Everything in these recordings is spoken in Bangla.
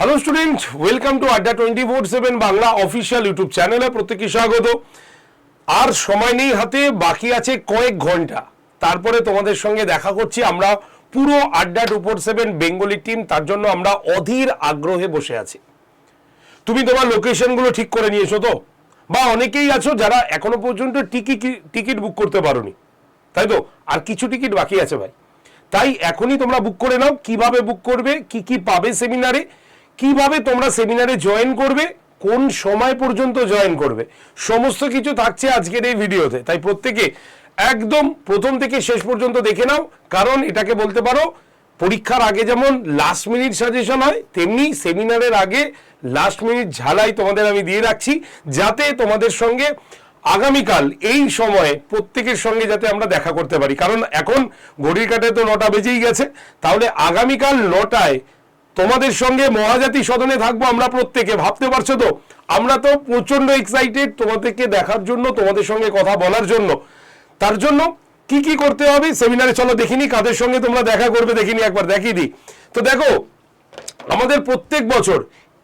Hello student welcome to Adda twenty four seven Bangla official YouTube চ্যানেলে প্রত্যেকে স্বাগত। আর সময় নেই হাতে, বাকি আছে কয়েক ঘণ্টা। তারপরে তোমাদের সঙ্গে দেখা করছি আমরা পুরো Adda two four seven Bengali team তার জন্য আমরা অধীর আগ্রহে বসে আছি। তুমি তোমার লোকেশনগুলো ঠিক করে নিয়েছো তো? বা অনেকেই আছো যারা এখনও পর্যন্ত টিকিট টিকিট বুক করতে পারোনি। তাই তো? আর কিছু টিকিট বাকি আছে ভাই। তাই এখনই তোমরা বুক করে নাও, কীভাবে বুক করবে, কি কি পাবে সেমিনারে কীভাবে তোমরা সেমিনারে জয়েন করবে, কোন সময় পর্যন্ত জয়েন করবে, সমস্ত কিছু থাকছে আজকের এই ভিডিওতে। তাই প্রত্যেকে একদম প্রথম থেকে শেষ পর্যন্ত দেখে নাও, কারণ এটাকে বলতে পারো, পরীক্ষার আগে যেমন লাস্ট মিনিট সাজেশন হয়, তেমনি সেমিনারের আগে লাস্ট মিনিট ঝালাই তোমাদের আমি দিয়ে রাখছি, যাতে তোমাদের সঙ্গে আগামীকাল এই সময়ে প্রত্যেকের সঙ্গে যাতে আমরা দেখা করতে পারি। কারণ এখন ঘড়ির কাটে তো নটা বেজেই গেছে, তাহলে আগামীকাল নটায় তোমাদের সঙ্গে মহাজাতি সদনে থাকব, আমরা প্রত্যেকে, ভাবতে পারছ তো? আমরা তো প্রচণ্ড এক্সাইটেড তোমাদেরকে দেখার জন্য, তোমাদের সঙ্গে কথা বলার জন্য। তার জন্য কি কি করতে হবে সেমিনারে চলো দেখিনি, কাদের সঙ্গে তোমরা দেখা করবে দেখিনি, একবার দেখিয়ে দিই। তো দেখো, আমাদের প্রত্যেক বছর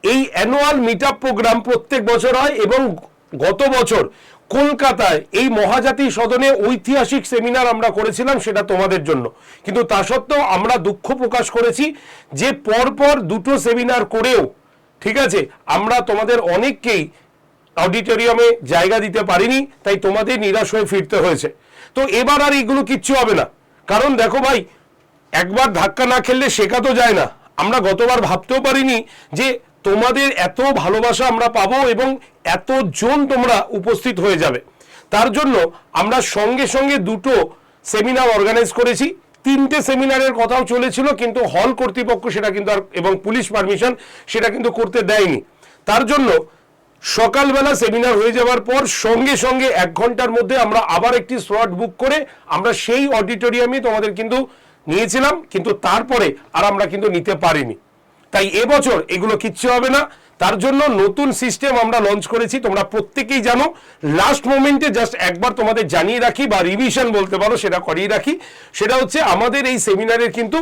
এই অ্যানুয়াল মিট প্রোগ্রাম প্রত্যেক বছর হয় এবং গত বছর কলকাতায় এই মহাজাতি সদনে ঐতিহাসিক সেমিনার আমরা করেছিলাম, সেটা তোমাদের জন্য। কিন্তু তা সত্ত্বেও আমরা দুঃখ প্রকাশ করেছি যে পরপর দুটো সেমিনার করেও, ঠিক আছে, আমরা তোমাদের অনেককেই অডিটোরিয়ামে জায়গা দিতে পারিনি, তাই তোমাদের নিরাশ হয়ে ফিরতে হয়েছে। তো এবার আর এগুলো কিচ্ছু হবে না। কারণ দেখো ভাই, একবার ধাক্কা না খেললে শেখা তো যায় না। আমরা গতবার ভাবতেও পারিনি যে তোমাদের এত ভালোবাসা আমরা পাবো এবং এতজন তোমরা উপস্থিত হয়ে যাবে। তার জন্য আমরা সঙ্গে সঙ্গে দুটো সেমিনার অর্গানাইজ করেছি। তিনটে সেমিনারের কথাও চলেছিল, কিন্তু হল কর্তৃপক্ষ সেটা কিন্তু আর এবং পুলিশ পারমিশন সেটা কিন্তু করতে দেয়নি। তার জন্য সকালবেলা সেমিনার হয়ে যাওয়ার পর সঙ্গে সঙ্গে এক ঘণ্টার মধ্যে আমরা আবার একটি স্লট বুক করে আমরা সেই অডিটোরিয়ামে তোমাদের কিন্তু নিয়েছিলাম, কিন্তু তারপরে আর আমরা কিন্তু নিতে পারিনি। তাই এবছর এগুলো কিচ্ছু হবে না। তার জন্য নতুন সিস্টেম আমরা লঞ্চ করেছি। তোমরা প্রত্যেকেই জানো লাস্ট মোমেন্টে জাস্ট একবার তোমাদের জানিয়ে রাখি বা রিভিশন বলতে পারো, সেটা করিয়ে রাখি। সেটা হচ্ছে আমাদের এই সেমিনারের কিন্তু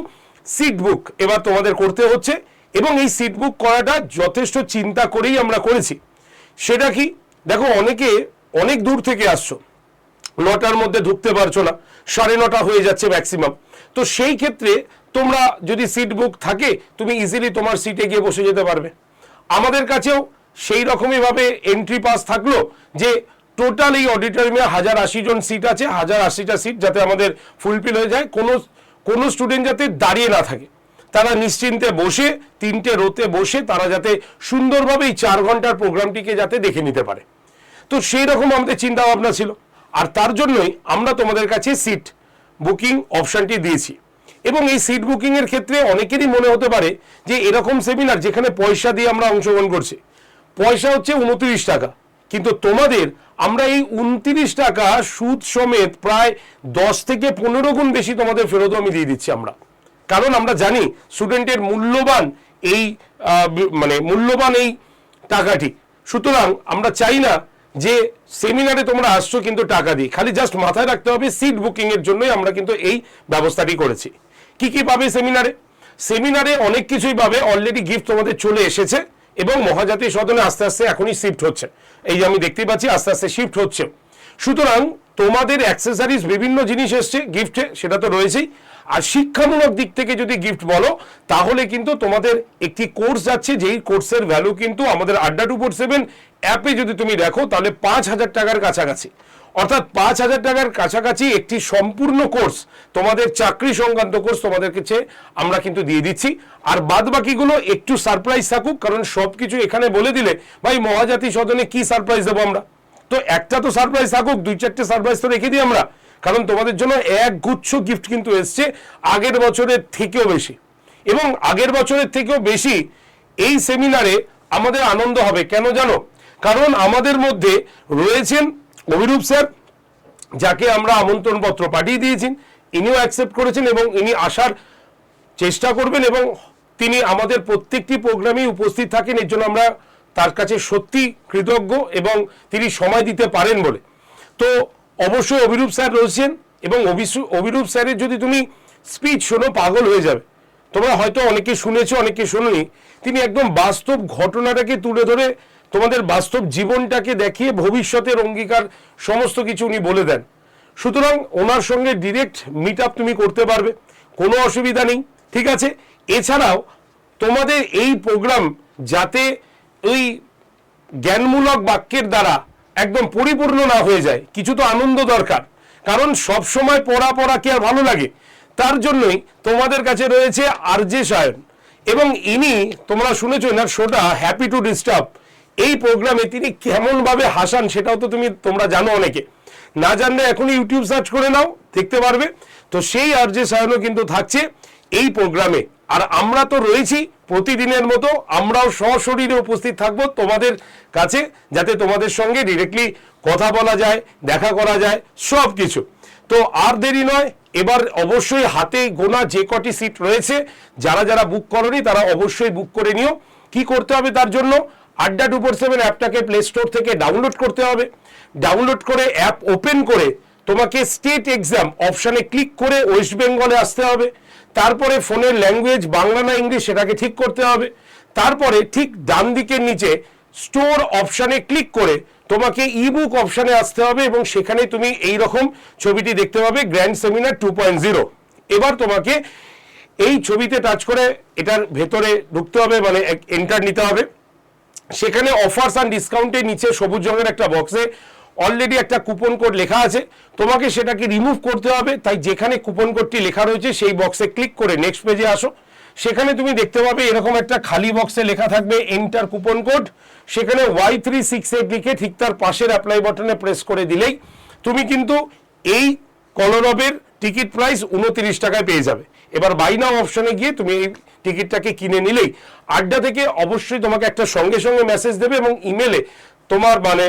সিট বুক এবার তোমাদের করতে হচ্ছে এবং এই সিট বুক করাটা যথেষ্ট চিন্তা করেই আমরা করেছি। সেটা কি? দেখো, অনেকে অনেক দূর থেকে আসছো। নটার মধ্যে ঢুকতে পারছ না। সাড়ে নটা হয়ে যাচ্ছে ম্যাক্সিমাম তো সেই ক্ষেত্রে তোমরা যদি সিট বুক থাকে, তুমি ইজিলি তোমার সিটে গিয়ে বসে যেতে পারবে। আমাদের কাছেও সেই রকমইভাবে এন্ট্রি পাস থাকল যে টোটাল এই অডিটোরিয়ামে হাজার আশি জন সিট আছে, হাজার আশিটা সিট যাতে আমাদের ফুলফিল হয়ে যায়। কোনো কোনো স্টুডেন্ট যাতে দাঁড়িয়ে না থাকে। তারা নিশ্চিন্তে বসে, তিনটে রোতে বসে তারা যাতে সুন্দরভাবে এই চার ঘণ্টার প্রোগ্রামটিকে যাতে দেখে নিতে পারে। তো সেই রকম আমাদের চিন্তা ভাবনা ছিল। আর তার জন্যই আমরা তোমাদের কাছে সিট বুকিং অপশানটি দিয়েছি। এবং এই সিট বুকিংয়ের ক্ষেত্রে অনেকেরই মনে হতে পারে যে এরকম সেমিনার যেখানে পয়সা দিয়ে আমরা অংশগ্রহণ করছি। পয়সা হচ্ছে উনত্রিশ টাকা। কিন্তু তোমাদের আমরা এই উনত্রিশ টাকা সুদ সমেত প্রায় দশ থেকে পনেরো গুণ বেশি তোমাদের ফেরতও আমি দিয়ে দিচ্ছি আমরা। কারণ আমরা জানি স্টুডেন্টের মূল্যবান এই মানে মূল্যবান এই টাকাটি। সুতরাং আমরা চাই না যে সেমিনারে তোমরা আসছো কিন্তু টাকা দিয়ে। খালি জাস্ট মাথায় রাখতে হবে সিট বুকিং এর জন্যই আমরা কিন্তু এই ব্যবস্থাটি করেছি। কি কি পাবে সেমিনারে? সেমিনারে অনেক কিছুই পাবে অলরেডি গিফট তোমাদের চলে এসেছে এবং মহাজাতি সদনে আস্তে আস্তে এখনই শিফট হচ্ছে। এই যে আমি দেখতেই পাচ্ছি, আস্তে আস্তে শিফট হচ্ছে। সুতরাং তোমাদের অ্যাক্সেসরিজ বিভিন্ন জিনিস এসছে গিফটে সেটা তো রয়েছেই। আর শিক্ষামূলক দিক থেকে যদি গিফট বলো, তাহলে কিন্তু তোমাদের একটি কোর্স যাচ্ছে যেই কোর্সের ভ্যালু কিন্তু আমাদের আড্ডা টু ফোর সেভেন অ্যাপে যদি তুমি দেখো, তাহলে পাঁচ হাজার টাকার কাছাকাছি। অর্থাৎ পাঁচ হাজার টাকার কাছাকাছি একটি সম্পূর্ণ কোর্স তোমাদের চাকরি সংক্রান্ত কোর্স তোমাদের কাছে আমরা কিন্তু দিয়ে দিচ্ছি। আর বাদ বাকিগুলো একটু সারপ্রাইজ থাকুক, কারণ সব কিছু এখানে বলে দিলে, ভাই মহাজাতি সদনে কি সারপ্রাইজ দেবো আমরা? তো একটা তো সারপ্রাইজ থাকুক, দুই চারটে সারপ্রাইজ তো রেখে দিই আমরা। কারণ তোমাদের জন্য এক গুচ্ছ গিফট কিন্তু এসছে আগের বছরের থেকেও বেশি। এবং আগের বছরের থেকেও বেশি এই সেমিনারে আমাদের আনন্দ হবে। কেন জানো? কারণ আমাদের মধ্যে রয়েছেন অভিরূপ স্যার, যাকে আমরা আমন্ত্রণপত্র পাঠিয়ে দিয়েছি। ইনিও অ্যাকসেপ্ট করেছেন এবং ইনি আসার চেষ্টা করবেন এবং তিনি আমাদের প্রত্যেকটি প্রোগ্রামেই উপস্থিত থাকেন। এর জন্য আমরা তার কাছে সত্যি কৃতজ্ঞ এবং তিনি সময় দিতে পারেন বলে। তো অবশ্যই অভিরূপ স্যার রয়েছেন এবং অভিরূপ স্যারের যদি তুমি স্পিচ শোনো, পাগল হয়ে যাবে। তোমরা হয়তো অনেকে শুনেছো, অনেকে শোনোনি। তিনি একদম বাস্তব ঘটনাটাকে তুলে ধরে তোমাদের বাস্তব জীবনটাকে দেখিয়ে ভবিষ্যতের অঙ্গীকার সমস্ত কিছু উনি বলে দেন। সুতরাং ওনার সঙ্গে ডিরেক্ট মিট আপ তুমি করতে পারবে, কোনো অসুবিধা নেই, ঠিক আছে? এছাড়াও তোমাদের এই প্রোগ্রাম যাতে ওই জ্ঞানমূলক বাক্যের দ্বারা একদম পরিপূর্ণ না হয়ে যায়। কিছু তো আনন্দ দরকার। কারণ সব সময় পড়া পড়া কি আর ভালো লাগে? তার জন্যই তোমাদের কাছে রয়েছে আরজে সায়ন। এবং ইনি, তোমরা শুনেছো এনার শোটা হ্যাপি টু ডিস্টার্ব এই প্রোগ্রামে তিনি কেমনভাবে হাসান সেটাও তো তুমি, তোমরা জানো অনেকে। না জানলে এখনই ইউটিউব সার্চ করে নাও, দেখতে পারবে। তো সেই আরজে সায়নও কিন্তু থাকছে এই প্রোগ্রামে। আর আমরা তো রয়েছি প্রতিদিনের মতো আমরাও সশরীরে উপস্থিত থাকব তোমাদের কাছে, যাতে তোমাদের সঙ্গে ডিরেক্টলি কথা বলা যায়, দেখা করা যায় সব কিছু তো আর দেরি নয়, এবার অবশ্যই হাতে গোনা যে কটি সিট রয়েছে, যারা যারা বুক করনি তারা অবশ্যই বুক করে নিও। কি করতে হবে তার জন্য? আড্ডা টু ফোর সেভেন অ্যাপটাকে প্লে স্টোর থেকে ডাউনলোড করতে হবে। ডাউনলোড করে অ্যাপ ওপেন করে তোমাকে স্টেট এক্সাম অপশানে ক্লিক করে ওয়েস্ট বেঙ্গলে আসতে হবে। তারপরে ফোনের ল্যাঙ্গুয়েজ বাংলা না ইংলিশ সেটাকে ঠিক করতে হবে। তারপরে ঠিক ডান দিকের নিচে স্টোর অপশানে ক্লিক করে তোমাকে ইবুক অপশানে আসতে হবে এবং সেখানে তুমি এই রকম ছবিটি দেখতে পাবে grand seminar two point zero এবার তোমাকে এই ছবিতে টাচ করে এটার ভেতরে ঢুকতে হবে মানে এন্টার নিতে হবে। সেখানে অফার্স অ্যান্ড ডিসকাউন্টের নিচে সবুজ রঙের একটা বক্সে অলরেডি একটা কুপন কোড লেখা আছে। তোমাকে সেটাকে রিমুভ করতে হবে। তাই যেখানে কুপন কোডটি লেখা রয়েছে, সেই বক্সে ক্লিক করে নেক্সট পেজে আসো। সেখানে তুমি দেখতে পাবে এরকম একটা খালি বক্সে লেখা থাকবে এন্টার কুপন কোড সেখানে ওয়াই থ্রি সিক্স এইট লিখে ঠিক তার পাশের অ্যাপ্লাই বাটনে প্রেস করে দিলেই তুমি কিন্তু এই কলরবের টিকিট প্রাইস উনত্রিশ টাকায় পেয়ে যাবে। এবার বাই নাও অপশনে গিয়ে তুমি এই টিকিটটাকে কিনে নিলেই আড্ডা থেকে অবশ্যই তোমাকে একটা সঙ্গে সঙ্গে মেসেজ দেবে এবং ইমেলে তোমার মানে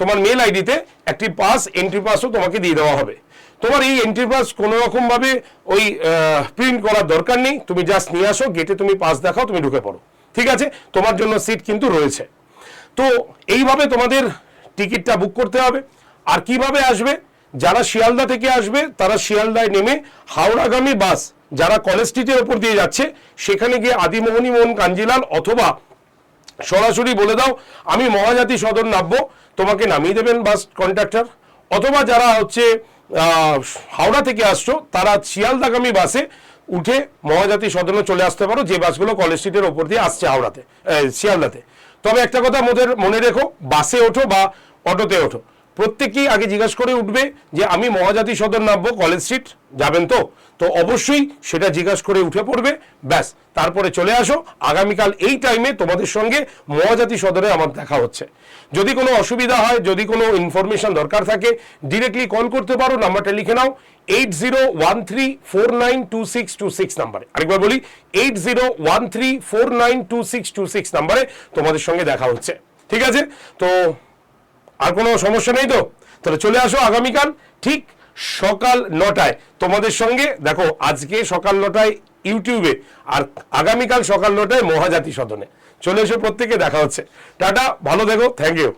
তোমার মেল আইডিতে একটি পাস এন্ট্রি পাসও তোমাকে দিয়ে দেওয়া হবে। তোমার এই এন্ট্রি পাস কোনো রকম ভাবে ওই প্রিন্ট করার দরকার নেই। তুমি জাস্ট নিয়ে আসো গেটে তুমি পাস দেখাও, তুমি ঢুকে পড়ো। ঠিক আছে? তোমার জন্য সিট কিন্তু রয়েছে। তো এইভাবে তোমাদের টিকিটটা বুক করতে হবে। আর কীভাবে আসবে? যারা শিয়ালদা থেকে আসবে, তারা শিয়ালদায় নেমে হাওড়াগামী বাস যারা কলেজ স্ট্রিটের ওপর দিয়ে যাচ্ছে, সেখানে গিয়ে আদিমোহনী মোহন কাঞ্জিলাল অথবা সরাসরি বলে দাও, আমি মহাজাতি সদর নামবো, তোমাকে নামিয়ে দেবেন বাস কন্ট্রাক্টর অথবা যারা হচ্ছে হাওড়া থেকে আসছো, তারা শিয়ালদাগামী বাসে উঠে মহাজাতি সদনে চলে আসতে পারো, যে বাসগুলো কলেজ স্ট্রিটের ওপর দিয়ে আসছে হাওড়াতে শিয়ালদাতে। তবে একটা কথা মনে রেখো, বাসে ওঠো বা অটোতে ওঠো। প্রত্যেকেই আগে জিজ্ঞাসা করে উঠবে যে আমি মহাজাতি সদর নামবো, কলেজ স্ট্রিট, যাবেন তো? তো অবশ্যই সেটা জিজ্ঞাসা করে উঠে পড়বে, ব্যাস। তারপরে চলে আসো। আগামীকাল এই টাইমে তোমাদের সঙ্গে মহাজাতি সদরে আমার দেখা হচ্ছে। যদি কোনো অসুবিধা হয়, যদি কোনো ইনফরমেশন দরকার থাকে ডিরেক্টলি কল করতে পারো নাম্বারটা লিখে নাও। Eight zero one three four nine two six two six নাম্বারে আরেকবার বলি eight zero one three four nine two six two six নাম্বারে তোমাদের সঙ্গে দেখা হচ্ছে। ঠিক আছে? তো আর কোনো সমস্যা নেই তো? তাহলে চলে আসো আগামীকাল ঠিক সকাল নটায়। তোমাদের সঙ্গে, দেখো, আজকে সকাল নটায় ইউটিউবে আর আগামীকাল সকাল নটায় মহাজাতি সদনে চলে এসো প্রত্যেকে, দেখা হচ্ছে। টাটা, ভালো দেখো থ্যাংক ইউ